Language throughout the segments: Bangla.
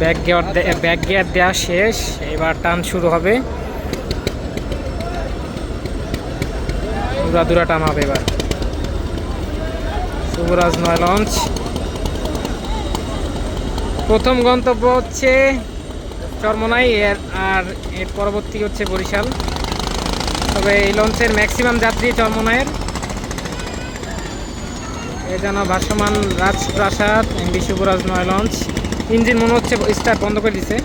ব্যাক গিয়ার ব্যাক গিয়ার দেওয়া শেষ, এবার টান শুরু হবে। দুরা দুরা টান হবে এবার। শুভরাজ নয় লঞ্চ। প্রথম গন্তব্য হচ্ছে চরমনাই, এর, আর এর পরবর্তী হচ্ছে বরিশাল। তবে এই লঞ্চের ম্যাক্সিমাম যাত্রী চরমনাইয়ের। এ যেন ভাসমান রাজপ্রাসাদ, এমবি শুভরাজ নয় লঞ্চ। ইঞ্জিন মনে হচ্ছে স্টার্ট বন্ধ করে দিছে।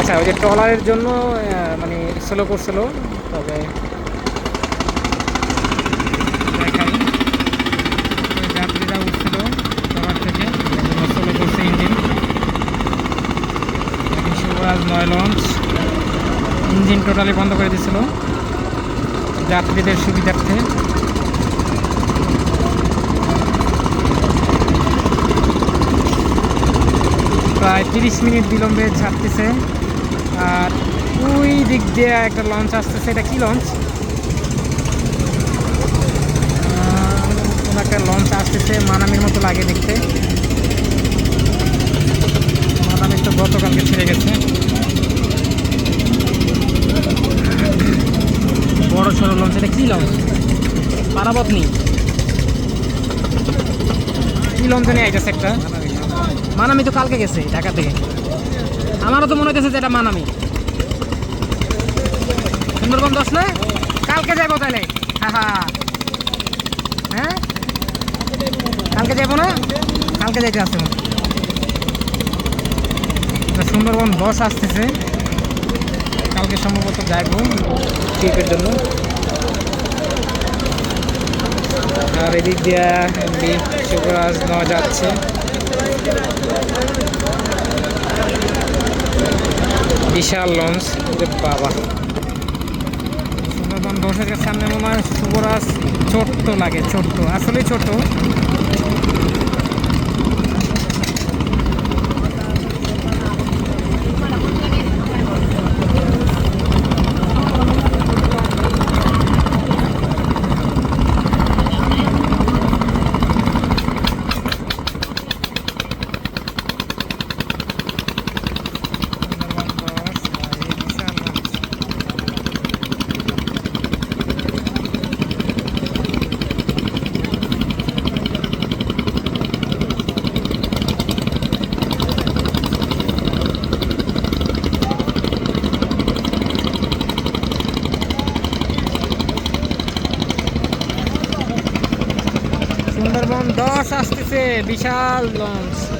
আচ্ছা ওই যে ট্রলারের জন্য মানে স্লো করছিল, তবে দেখাই ওই যাত্রীরা উঠছিল ট্রলার থেকে স্লো করছে ইঞ্জিন শুভরাজ নয় লঞ্চ ইঞ্জিন টোটালি বন্ধ করে দিয়েছিল। যাত্রীদের সুবিধার্থে। প্রায় তিরিশ মিনিট বিলম্বে ছাড়তেছে। আর ওই দিক দিয়ে একটা লঞ্চ আসতেছে। এটা কি লঞ্চ একটা লঞ্চ আসতেছে মানামির মতো লাগে দেখতে। মানামি তো গতকালকে ছেড়ে গেছে বড় সড়ো লঞ্চ এটা কি লঞ্চ পারাবতনি কি লঞ্চ নিয়ে আইতেছে একটা? মানামি তো কালকে গেছে ঢাকা থেকে। আমারও তো মনে হচ্ছে যে এটা মানামি। সুন্দরবন দশ না? কালকে যাব তাহলে। হ্যাঁ? কালকে যাব না? কালকে যাইতে আসছে। তো সুন্দরবন বস আসতেছে। কালকে সম্ভবত যাইবো। ট্রিপের জন্য। যাচ্ছে। বিশাল লঞ্চ দর্শকের সামনে মনে হয় শুভরাজ ছোট্ট লাগে ছোট্ট আসলে ছোট সুন্দরবন দশ আর এই বিশাল লঞ্চ সুন্দরবন দশ আসতেছে বিশাল লঞ্চ